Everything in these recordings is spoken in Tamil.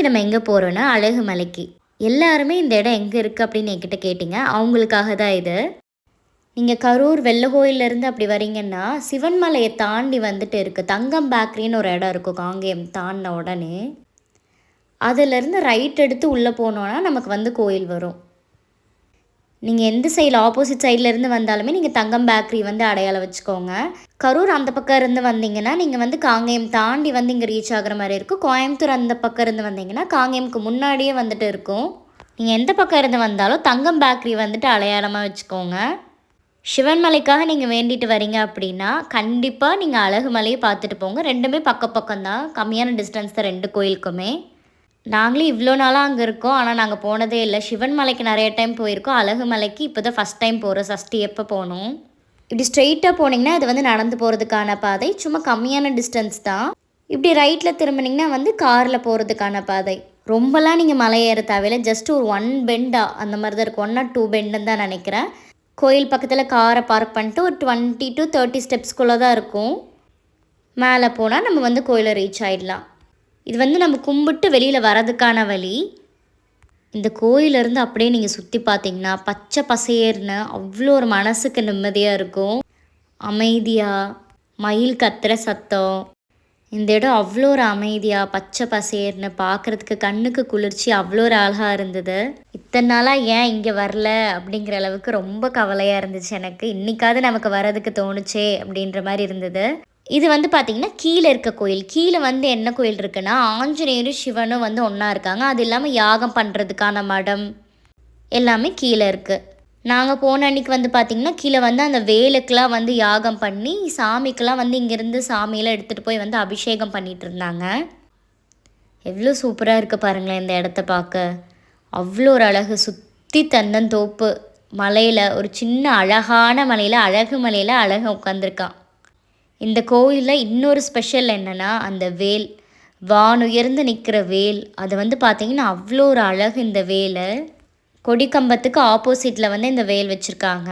இன்றைக்கி நம்ம எங்கே போகிறோன்னா அழகு மலைக்கு. எல்லாருமே இந்த இடம் எங்கே இருக்குது அப்படின்னு என்கிட்ட கேட்டிங்க. அவங்களுக்காக தான் இது. நீங்கள் கரூர் வெள்ளகோயிலேருந்து அப்படி வரீங்கன்னா சிவன்மலையை தாண்டி வந்துட்டு இருக்குது தங்கம் பேக்கரின்னு ஒரு இடம் இருக்கும். காங்கேயம் தாண்டின உடனே. அதுலேருந்து ரைட் எடுத்து உள்ளே போனோன்னா நமக்கு வந்து கோயில் வரும். நீங்கள் எந்த சைடில் ஆப்போசிட் சைட்லேருந்து வந்தாலுமே நீங்கள் தங்கம் பேக்கரி வந்து அடையாளம் வச்சுக்கோங்க. கரூர் அந்த பக்கம் இருந்து வந்தீங்கன்னா நீங்கள் வந்து காங்கேயம் தாண்டி வந்து இங்கே ரீச் ஆகிற மாதிரி இருக்கும். கோயம்புத்தூர் அந்த பக்கம் இருந்து வந்தீங்கன்னா காங்கேயமுக்கு முன்னாடியே வந்துட்டு இருக்கும். நீங்கள் எந்த பக்கம் இருந்து வந்தாலும் தங்கம் பேக்கரி வந்துட்டு அடையாளமாக வச்சுக்கோங்க. சிவன்மலைக்காக நீங்கள் வேண்டிட்டு வரீங்க அப்படின்னா கண்டிப்பாக நீங்கள் அழகு மலையை பார்த்துட்டு போங்க. ரெண்டுமே பக்க பக்கம்தான் கம்மியான டிஸ்டன்ஸ் தான் ரெண்டு கோயிலுக்குமே. நாங்களும் இவ்வளோ நாளாக அங்கே இருக்கோம். ஆனால் நாங்கள் போனதே இல்லை. சிவன் மலைக்கு நிறைய டைம் போயிருக்கோம். அழகு மலைக்கு இப்போ தான் ஃபஸ்ட் டைம் போகிறோம் சஷ்டி எப்போ போகணும்? இப்படி ஸ்ட்ரெயிட்டாக போனீங்கன்னா அது வந்து நடந்து போகிறதுக்கான பாதை. சும்மா கம்மியான டிஸ்டன்ஸ் தான். இப்படி ரைட்டில் திரும்பினீங்கன்னா வந்து காரில் போகிறதுக்கான பாதை. ரொம்பலாம் நீங்கள் மலை ஏற தேவையில்ல. ஜஸ்ட் ஒரு ஒன் பெண்டா அந்த மாதிரி தான் இருக்கும் ஒன் ஆர் டூ பெண்டுன்னு தான் நினைக்கிறேன். கோயில் பக்கத்தில் காரை பார்க் பண்ணிட்டு ஒரு டுவெண்ட்டி டு தேர்ட்டி ஸ்டெப்ஸ்குள்ளே தான் இருக்கும். மேலே போனால் நம்ம வந்து கோயிலை ரீச் ஆகிடலாம் இது வந்து நம்ம கும்பிட்டு வெளியில் வரதுக்கான வழி. இந்த கோயிலிருந்து அப்படியே நீங்கள் சுற்றி பார்த்தீங்கன்னா பச்சை பசேர்னு அவ்வளோ ஒரு மனசுக்கு நிம்மதியாக இருக்கும். அமைதியாக மயில் கத்துற சத்தம். இந்த இடம் அவ்வளோ ஒரு அமைதியாக பச்சை பசேர்னு பார்க்குறதுக்கு கண்ணுக்கு குளிர்ச்சி அவ்வளோ ஒரு அழகாக இருந்தது. இத்தனை நாளாக ஏன் இங்கே வரல அப்படிங்கிற அளவுக்கு ரொம்ப கவலையாக இருந்துச்சு எனக்கு. இன்றைக்காவது நமக்கு வரதுக்கு தோணுச்சே அப்படின்ற மாதிரி இருந்தது. இது வந்து பார்த்திங்கன்னா கீழே இருக்க கோயில். கீழே வந்து என்ன கோயில் இருக்குன்னா ஆஞ்சநேயரும் சிவனும் வந்து ஒன்றா இருக்காங்க. அது இல்லாமல் யாகம் பண்ணுறதுக்கான மடம் எல்லாமே கீழே இருக்குது நாங்கள் போன அன்றைக்கி வந்து பார்த்திங்கன்னா கீழே வந்து அந்த வேலுக்கெலாம் வந்து யாகம் பண்ணி சாமிக்கெலாம் வந்து இங்கேருந்து சாமியெல்லாம் எடுத்துகிட்டு போய் வந்து அபிஷேகம் பண்ணிகிட்டு இருந்தாங்க. எவ்வளோ சூப்பராக இருக்குது பாருங்களேன் இந்த இடத்த பார்க்க அவ்வளோ ஒரு அழகு. சுற்றி தன்னந்தோப்பு மலையில் ஒரு சின்ன அழகான மலையில் அழகு மலையில் அழகு உட்காந்துருக்கான் இந்த கோயிலில் இன்னொரு ஸ்பெஷல் என்னென்னா அந்த வேல். வானுயர்ந்து நிற்கிற வேல். அது வந்து பார்த்திங்கன்னா அவ்வளோ ஒரு அழகு இந்த வேலை. கொடிக்கம்பத்துக்கு ஆப்போசிட்டில் வந்து இந்த வேல் வச்சுருக்காங்க.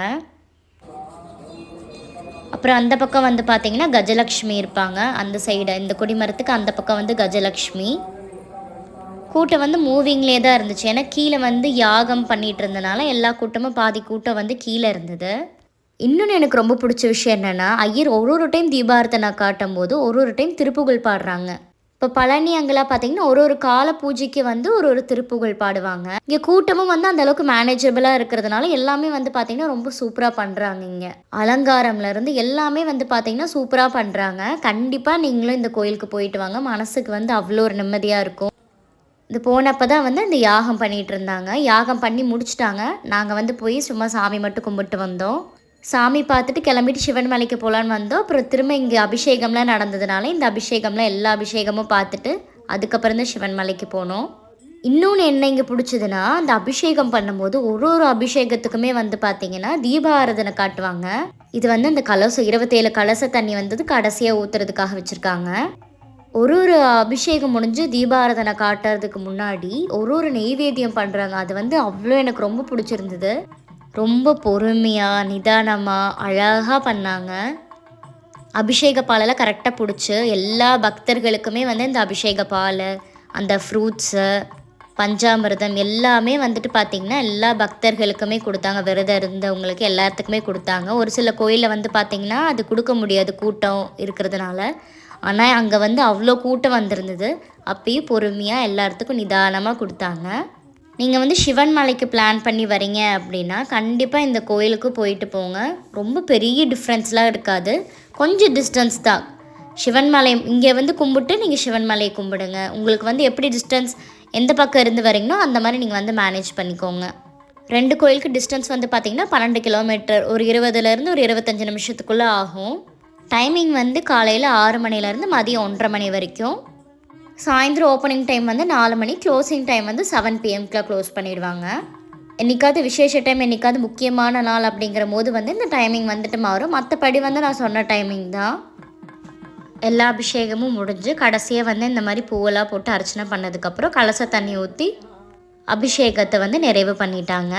அப்புறம் அந்த பக்கம் வந்து பார்த்திங்கன்னா கஜலக்ஷ்மி இருப்பாங்க. அந்த சைடு இந்த கொடிமரத்துக்கு அந்த பக்கம் வந்து கஜலக்ஷ்மி. கூட்டம் வந்து மூவிங்லேயே தான் இருந்துச்சு. ஏன்னா கீழே வந்து யாகம் பண்ணிகிட்டு இருந்தனால எல்லா கூட்டமும் பாதி கூட்டம் வந்து கீழே இருந்தது. இன்னொன்று எனக்கு ரொம்ப பிடிச்ச விஷயம் என்னென்னா ஐயர் ஒரு ஒரு டைம் தீபாரத்தனை காட்டும் போது ஒரு ஒரு டைம் திருப்புகழ் பாடுறாங்க. இப்போ பழனி அங்கெல்லாம் பார்த்தீங்கன்னா ஒரு ஒரு கால பூஜைக்கு வந்து ஒரு ஒரு திருப்புகழ் பாடுவாங்க. இங்கே கூட்டமும் வந்து அந்த அளவுக்கு மேனேஜபிளாக இருக்கிறதுனால எல்லாமே வந்து பார்த்தீங்கன்னா ரொம்ப சூப்பராக பண்ணுறாங்க இங்கே. அலங்காரம்லேருந்து எல்லாமே வந்து பார்த்தீங்கன்னா சூப்பராக பண்ணுறாங்க கண்டிப்பாக நீங்களும் இந்த கோயிலுக்கு போயிட்டு வாங்க. மனசுக்கு வந்து அவ்வளோ ஒரு நிம்மதியாக இருக்கும். இது போனப்போ தான் வந்து இந்த யாகம் பண்ணிகிட்டு இருந்தாங்க. யாகம் பண்ணி முடிச்சிட்டாங்க. நாங்கள் வந்து போய் சும்மா சாமி மட்டும் கும்பிட்டு வந்தோம். சாமி பார்த்துட்டு கிளம்பிட்டு சிவன் மலைக்கு போகலான்னு வந்தோம். அப்புறம் திரும்ப இங்கே அபிஷேகம்லாம் நடந்ததுனால இந்த அபிஷேகம்லாம் எல்லா அபிஷேகமும் பார்த்துட்டு அதுக்கப்புறம் தான் சிவன் மலைக்கு போனோம். இன்னொன்று என்ன இங்கே பிடிச்சதுன்னா அந்த அபிஷேகம் பண்ணும்போது ஒரு ஒரு அபிஷேகத்துக்குமே வந்து பார்த்தீங்கன்னா தீபாராதனை காட்டுவாங்க. இது வந்து அந்த கலசம் இருபத்தேழு கலச தண்ணி வந்தது கடைசியாக ஊற்றுறதுக்காக வச்சுருக்காங்க. ஒரு ஒரு அபிஷேகம் முடிஞ்சு தீபாராதனை காட்டுறதுக்கு முன்னாடி ஒரு ஒரு நெய்வேத்தியம் பண்ணுறாங்க அது வந்து அவ்வளோ எனக்கு ரொம்ப பிடிச்சிருந்தது. ரொம்ப பொறுமையாக நிதானமாக அழகாக பண்ணாங்க. அபிஷேக பாலெல்லாம் கரெக்டாக பிடிச்சி எல்லா பக்தர்களுக்குமே வந்து இந்த அபிஷேக பால் அந்த ஃப்ரூட்ஸு பஞ்சாமிரதம் எல்லாமே வந்துட்டு பார்த்திங்கன்னா எல்லா பக்தர்களுக்குமே கொடுத்தாங்க. விரதம் இருந்தவங்களுக்கு எல்லாத்துக்குமே கொடுத்தாங்க. ஒரு சில கோயிலில் வந்து பார்த்திங்கன்னா அது கொடுக்க முடியாது கூட்டம் இருக்கிறதுனால. ஆனால் அங்கே வந்து அவ்வளோ கூட்டம் வந்திருந்தது. அப்பயும் பொறுமையாக எல்லாத்துக்கும் நிதானமாக கொடுத்தாங்க. நீங்கள் வந்து சிவன் மலைக்கு பிளான் பண்ணி வரீங்க அப்படின்னா கண்டிப்பாக இந்த கோயிலுக்கு போயிட்டு போங்க. ரொம்ப பெரிய டிஃப்ரென்ஸ்லாம் இருக்காது. கொஞ்சம் டிஸ்டன்ஸ் தான். சிவன் மலை இங்கே வந்து கும்பிட்டு நீங்கள் சிவன் மலையை கும்பிடுங்க. உங்களுக்கு வந்து எப்படி டிஸ்டன்ஸ் எந்த பக்கம் இருந்து வரீங்களோ அந்த மாதிரி நீங்கள் வந்து மேனேஜ் பண்ணிக்கோங்க. ரெண்டு கோயிலுக்கு டிஸ்டன்ஸ் வந்து பார்த்திங்கன்னா பன்னெண்டு கிலோமீட்டர் ஒரு இருபதுலேருந்து ஒரு இருபத்தஞ்சி நிமிஷத்துக்குள்ளே ஆகும். டைமிங் வந்து காலையில் ஆறு மணிலேருந்து மதியம் ஒன்றரை மணி வரைக்கும். சாயந்தரம் ஓப்பனிங் டைம் வந்து நாலு மணி க்ளோசிங் டைம் வந்து செவன் பிஎம்க்குலாம் க்ளோஸ் பண்ணிடுவாங்க. என்றைக்காவது விசேஷ டைம் என்றைக்காவது முக்கியமான நாள் அப்படிங்கிற போது வந்து இந்த டைமிங் வந்துட்டு மாறும். மற்றபடி வந்து நான் சொன்ன டைமிங் தான். எல்லா அபிஷேகமும் முடிஞ்சு கடைசியாக வந்து இந்த மாதிரி பூவெல்லாம் போட்டு அர்ச்சனை பண்ணதுக்கப்புறம் கலச தண்ணி ஊற்றி அபிஷேகத்தை வந்து நிறைவு பண்ணிட்டாங்க.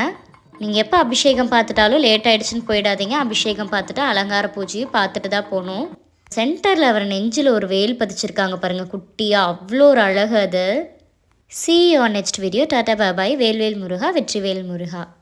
நீங்கள் எப்போ அபிஷேகம் பார்த்துட்டாலும் லேட் ஆகிடுச்சின்னு போயிடாதீங்க. அபிஷேகம் பார்த்துட்டு அலங்கார பூஜையும் பார்த்துட்டு தான் போகணும். சென்டரில் அவர் நெஞ்சில் ஒரு வேல் பதிச்சிருக்காங்க பாருங்கள் குட்டியாக அவ்வளோ ஒரு அழகு அது. சி you நெக்ஸ்ட் வீடியோ டாட்டா டாடா பாபாய் வேல்வேல் முருகா வெற்றிவேல் முருகா.